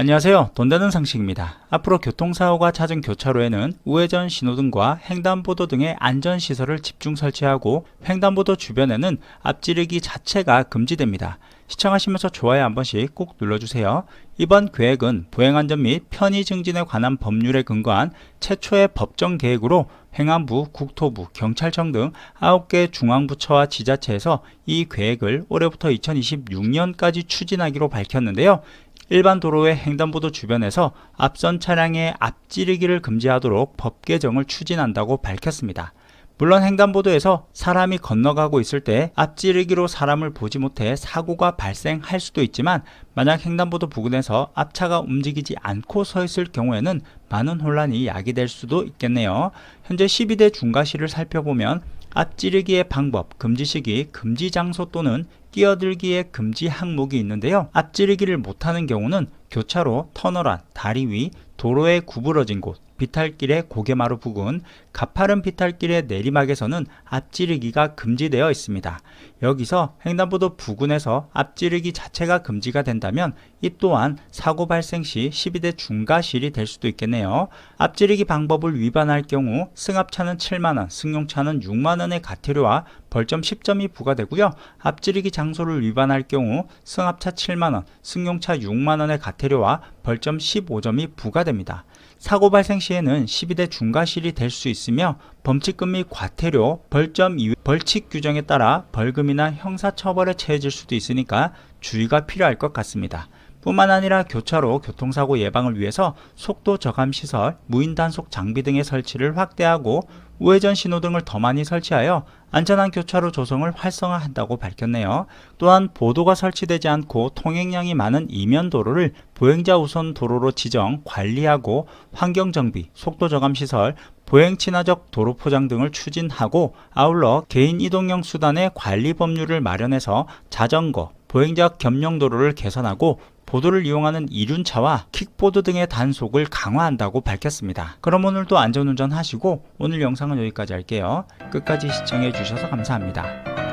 안녕하세요. 돈 되는 상식입니다. 앞으로 교통사고가 잦은 교차로에는 우회전 신호등과 횡단보도 등의 안전시설을 집중 설치하고 횡단보도 주변에는 앞지르기 자체가 금지됩니다. 시청하시면서 좋아요 한 번씩 꼭 눌러주세요. 이번 계획은 보행안전 및 편의 증진에 관한 법률에 근거한 최초의 법정 계획으로 행안부, 국토부, 경찰청 등 9개 중앙부처와 지자체에서 이 계획을 올해부터 2026년까지 추진하기로 밝혔는데요. 일반 도로의 횡단보도 주변에서 앞선 차량의 앞지르기를 금지하도록 법 개정을 추진한다고 밝혔습니다. 물론 횡단보도에서 사람이 건너가고 있을 때 앞지르기로 사람을 보지 못해 사고가 발생할 수도 있지만 만약 횡단보도 부근에서 앞차가 움직이지 않고 서 있을 경우에는 많은 혼란이 야기될 수도 있겠네요. 현재 12대 중과실을 살펴보면 앞지르기의 방법, 금지 시기, 금지 장소 또는 끼어들기의 금지 항목이 있는데요. 앞지르기를 못하는 경우는 교차로, 터널 안, 다리 위, 도로의 구부러진 곳, 비탈길의 고개마루 부근, 가파른 비탈길의 내리막에서는 앞지르기가 금지되어 있습니다. 여기서 횡단보도 부근에서 앞지르기 자체가 금지가 된다면 이 또한 사고 발생 시 12대 중과실이 될 수도 있겠네요. 앞지르기 방법을 위반할 경우 승합차는 7만원, 승용차는 6만원의 과태료와 벌점 10점이 부과되고요. 앞지르기 장소를 위반할 경우 승합차 7만원, 승용차 6만원의 과태료와 벌점 15점이 부과됩니다. 사고 발생 시에는 12대 중과실이 될 수 있으며 범칙금 및 과태료, 벌점 이외 벌칙 규정에 따라 벌금이나 형사처벌에 처해질 수도 있으니까 주의가 필요할 것 같습니다. 뿐만 아니라 교차로 교통사고 예방을 위해서 속도 저감 시설, 무인 단속 장비 등의 설치를 확대하고 우회전 신호 등을 더 많이 설치하여 안전한 교차로 조성을 활성화한다고 밝혔네요. 또한 보도가 설치되지 않고 통행량이 많은 이면 도로를 보행자 우선 도로로 지정, 관리하고 환경 정비, 속도 저감 시설, 보행 친화적 도로 포장 등을 추진하고 아울러 개인 이동형 수단의 관리 법률을 마련해서 자전거, 보행자 겸용 도로를 개선하고 보도를 이용하는 이륜차와 킥보드 등의 단속을 강화한다고 밝혔습니다. 그럼 오늘도 안전운전 하시고 오늘 영상은 여기까지 할게요. 끝까지 시청해 주셔서 감사합니다.